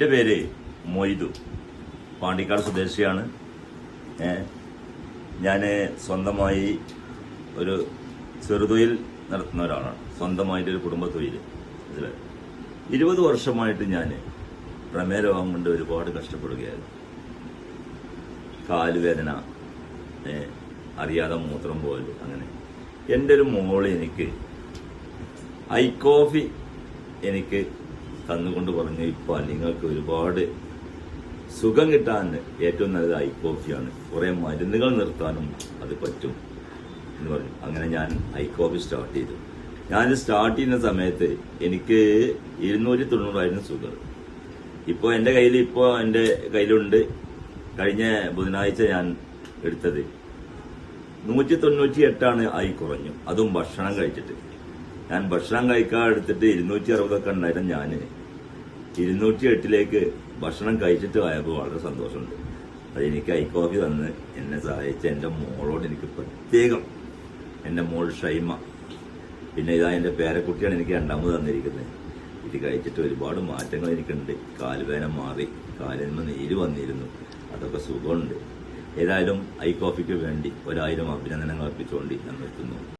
എന്റെ പേര് മൊയ്തു. പാണ്ടിക്കാട് സ്വദേശിയാണ്. ഞാൻ സ്വന്തമായി ഒരു ചെറുതൊയിൽ നടത്തുന്ന ഒരാളാണ്. സ്വന്തമായിട്ട് ഒരു കുടുംബ തൊഴിൽ ഇതിൽ ഇരുപത് വർഷമായിട്ട് ഞാൻ പ്രമേയ രോഗം കൊണ്ട് ഒരുപാട് കഷ്ടപ്പെടുകയായിരുന്നു. കാലുവേദന അറിയാതെ മൂത്രം പോലും അങ്ങനെ. എന്റെ ഒരു മോൾ എനിക്ക് ഐ കോഫി എനിക്ക് തന്നുകൊണ്ട് പറഞ്ഞു ഇപ്പൊ നിങ്ങൾക്ക് ഒരുപാട് സുഖം കിട്ടാൻ ഏറ്റവും നല്ലത് ഐ കോഫിയാണ്. കുറെ മരുന്നുകൾ നിർത്താനും അത് പറ്റും എന്ന് പറഞ്ഞു. അങ്ങനെ ഞാൻ ഐ കോഫി സ്റ്റാർട്ട് ചെയ്തു. ഞാൻ സ്റ്റാർട്ട് ചെയ്യുന്ന സമയത്ത് എനിക്ക് ഇരുന്നൂറ്റി തൊണ്ണൂറായിരുന്നു സുഖർ ഇപ്പോൾ എന്റെ കയ്യിൽ ഇപ്പോൾ എന്റെ കയ്യിലുണ്ട്. കഴിഞ്ഞ ബുധനാഴ്ച ഞാൻ എടുത്തത്. നൂറ്റി തൊണ്ണൂറ്റി എട്ടാണ് ആയി കുറഞ്ഞു. അതും ഭക്ഷണം കഴിച്ചിട്ട്. ഞാൻ ഭക്ഷണം കഴിക്കാൻ എടുത്തിട്ട് ഇരുന്നൂറ്റി അറുപതൊക്കെ ഉണ്ടായിരുന്നു ഞാൻ ഇരുന്നൂറ്റി എട്ടിലേക്ക് ഭക്ഷണം കഴിച്ചിട്ട് ആയപ്പോൾ വളരെ സന്തോഷമുണ്ട്. അത് എനിക്ക് ഐ കോഫി തന്ന് എന്നെ സഹായിച്ച എന്റെ മോളോട് എനിക്ക് പ്രത്യേകം എന്റെ മോൾ ഷൈമ. പിന്നെ ഇതാ എന്റെ പേരക്കുട്ടിയാണ് എനിക്ക് രണ്ടാമത് തന്നിരിക്കുന്നത്. ഇത് കഴിച്ചിട്ട് ഒരുപാട് മാറ്റങ്ങൾ എനിക്കുണ്ട്. കാൽവേന മാറി കാലിന്മ നീര് വന്നിരുന്നു. അതൊക്കെ സുഖമുണ്ട്. ഏതായാലും ഐ കോഫിക്ക് വേണ്ടി ഒരായിരം അഭിനന്ദനങ്ങൾ അർപ്പിച്ചുകൊണ്ട് ഞാൻ നിർത്തുന്നു.